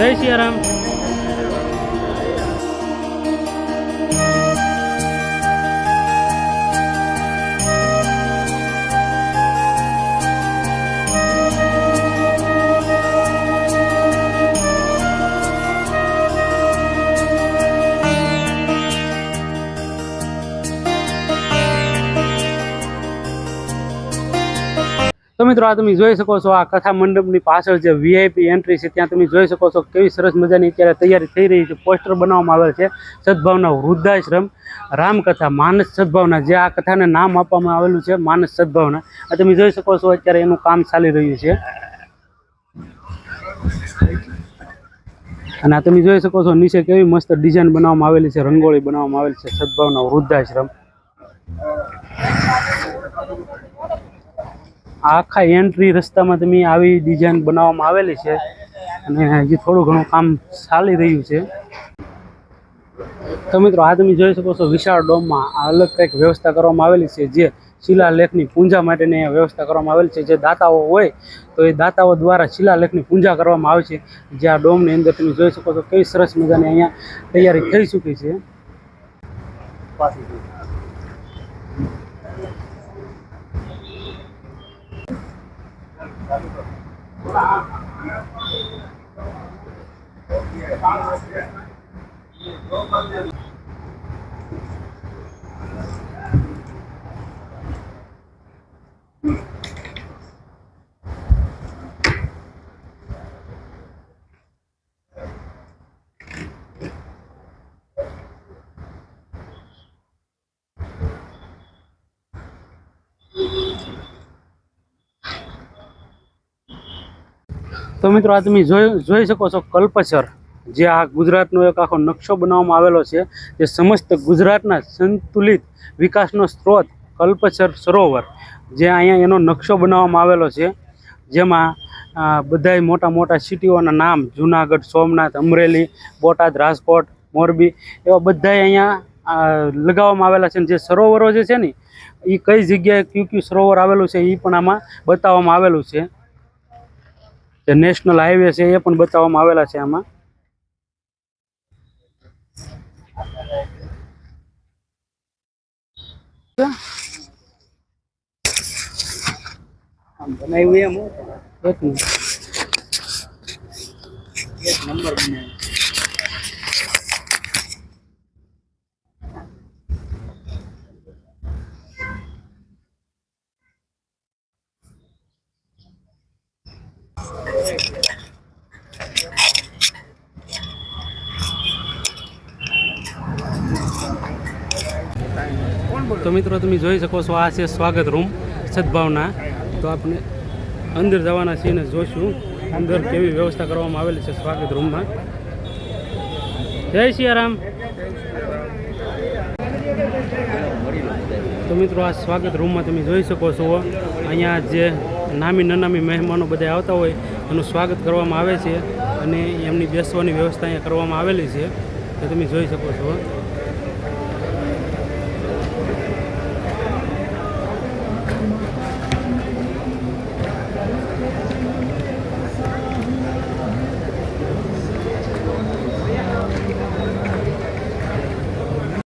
જય સિયારામ. તો મિત્રો આ તમે જોઈ શકો છો આ કથા મંડપની પાછળ જે વીઆઈપી એન્ટ્રી છે, ત્યાં તમે જોઈ શકો છો કેવી સરસ મજાની અત્યારે તૈયારી થઈ રહી છે. પોસ્ટર બનાવવામાં આવેલ છે, સદભાવના વૃદ્ધાશ્રમ, રામકથા, માનસ સદભાવના, જે આ કથાને નામ આપવામાં આવેલું છે, માનસ સદભાવના. આ તમે જોઈ શકો છો અત્યારે એનું કામ ચાલી રહ્યું છે. અને આ તમે જોઈ શકો છો નીચે કેવી મસ્ત ડિઝાઇન બનાવવામાં આવેલી છે, રંગોળી બનાવવામાં આવેલી છે, સદભાવના વૃદ્ધાશ્રમ. આખા એન્ટ્રી રસ્તામાં તમે આવી ડિઝાઇન બનાવવામાં આવેલી છે. અને હજી થોડું ઘણું કામ ચાલી રહ્યું છે. તો મિત્રો, આ તમે જોઈ શકો છો, વિશાળ ડોમમાં અલગ કંઈક વ્યવસ્થા કરવામાં આવેલી છે. જે શિલાલેખની પૂજા માટેની વ્યવસ્થા કરવામાં આવેલી છે. જે દાતાઓ હોય, તો એ દાતાઓ દ્વારા શિલાલેખની પૂજા કરવામાં આવે છે. જે આ ડોમની અંદર તમે જોઈ શકો છો, કેવી સરસ મજાની અહીંયા તૈયારી થઈ ચૂકી છે. ये તો મિત્રો આ તમે જોઈ જોઈ શકો છો કલ્પસર, જે આ ગુજરાતનો એક આખો નકશો બનાવવામાં આવેલો છે, જે સમસ્ત ગુજરાતના સંતુલિત વિકાસનો સ્ત્રોત કલ્પસર સરોવર, જે અહીંયા એનો નકશો બનાવવામાં આવેલો છે, જેમાં બધાય મોટા મોટા સિટીઓના નામ, જુનાગઢ, સોમનાથ, અમરેલી, બોટાદ, રાજકોટ, મોરબી, એવા બધાય અહીંયા લગાવવામાં આવેલા છે જે સરોવરો જે છે ને એ કઈ જગ્યાએ ક્યુ ક્યુ સરોવર આવેલું છે એ પણ આમાં બતાવવામાં આવેલું છે. જે નેશનલ હાઈવે છે એ પણ બતાવવામાં આવેલા છે આમાં. બનાવ્યું એમ એક નંબર બનાવ્યો. તો મિત્રો, તમે જોઈ શકો છો, આ છે સ્વાગત રૂમ, સદભાવના. તો આપણે અંદર જવાના છીએ ને જોઈશું અંદર કેવી વ્યવસ્થા કરવામાં આવેલી છે સ્વાગત રૂમમાં. જય સિયારામ. તો મિત્રો, આ સ્વાગત રૂમમાં તમે જોઈ શકો છો, અહીંયા જે નામી નનામી મહેમાનો બધા આવતા હોય, એનું સ્વાગત કરવામાં આવે છે અને એમની બેસવાની વ્યવસ્થા અહીંયા કરવામાં આવેલી છે. તો તમે જોઈ શકો છો.